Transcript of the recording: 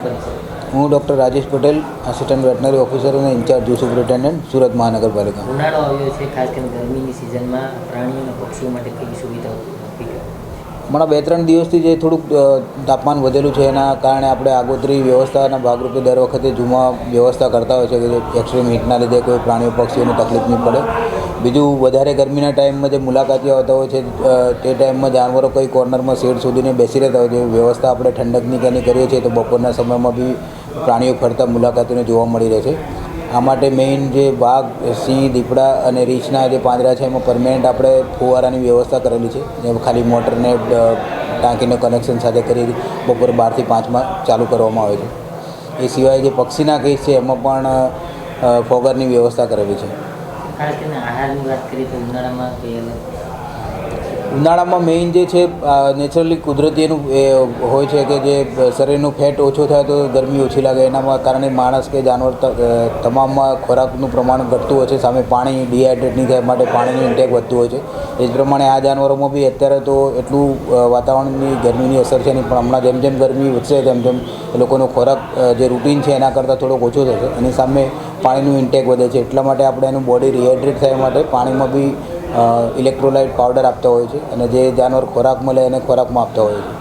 હું doctor Rajesh Patel assistant veterinary officer અને incharge zoo superintendent Surat મહાનગરપાલિકા. ઉનાળો આવ્યો છે ખાસ કરીને ગરમીની સિઝનમાં પ્રાણીઓ અને પક્ષીઓ માટે કઈ સુવિધાઓ હમણાં બે ત્રણ દિવસથી જે થોડુંક તાપમાન વધેલું છે એના કારણે આપણે આગોતરી વ્યવસ્થાના ભાગરૂપે દર વખતે જૂમાં વ્યવસ્થા કરતા હોય છે કે એક્સ્ટ્રીમ હીટના લીધે કોઈ પ્રાણીઓ પક્ષીઓને તકલીફ નહીં પડે. બીજું વધારે ગરમીના ટાઈમમાં જે મુલાકાતીઓ આવતા હોય છે તે ટાઈમમાં જાનવરો કોઈ કોર્નરમાં શેડ શોધીને બેસી રહેતા હોય છે. વ્યવસ્થા આપણે ઠંડકની કે કરીએ છીએ તો બપોરના સમયમાં બી પ્રાણીઓ ફરતા મુલાકાતીઓને જોવા મળી રહે છે. આ માટે મેઇન જે વાઘ, સિંહ, દીપડા અને રીંછના જે પાંદડા છે, એમાં પરમેનન્ટ આપણે ફુવારાની વ્યવસ્થા કરેલી છે. જે ખાલી મોટરને ટાંકીને કનેક્શન સાથે કરી બપોરે બારથી પાંચમાં ચાલુ કરવામાં આવે છે. એ સિવાય જે પક્ષીના કેસ છે, એમાં પણ ફોગરની વ્યવસ્થા કરેલી છે. ખાસ આહારની વાત કરીએ તો ઉનાળામાં ઉનાળામાં મેઇન જે છે નેચરલી કુદરતી એનું, એ, હોય છે કે જે શરીરનું ફેટ ઓછો થાય તો ગરમી ઓછી લાગે. એના કારણે માણસ કે જાનવર તમામમાં ખોરાકનું પ્રમાણ ઘટતું હોય છે. સામે પાણી ડિહાઇડ્રેટ નહીં થાય માટે પાણીનું ઇન્ટેક વધતું હોય છે. એ જ પ્રમાણે આ જાનવરોમાં બી અત્યારે તો એટલું વાતાવરણની ગરમીની અસર છે નહીં. પણ હમણાં જેમ જેમ ગરમી વધશે, તેમ તેમ એ લોકોનો ખોરાક જે રૂટીન છે એના કરતાં થોડોક ઓછો થશે. એની સામે પાણીનું ઇન્ટેક વધે છે. એટલા માટે આપણે એનું બોડી રિહાઇડ્રેટ થવા માટે પાણીમાં બી ઇલેક્ટ્રોલાઇટ પાવડર આપતા હોય છે અને જે જાનવર ખોરાક મળે એને ખોરાકમાં આપતા હોય છે.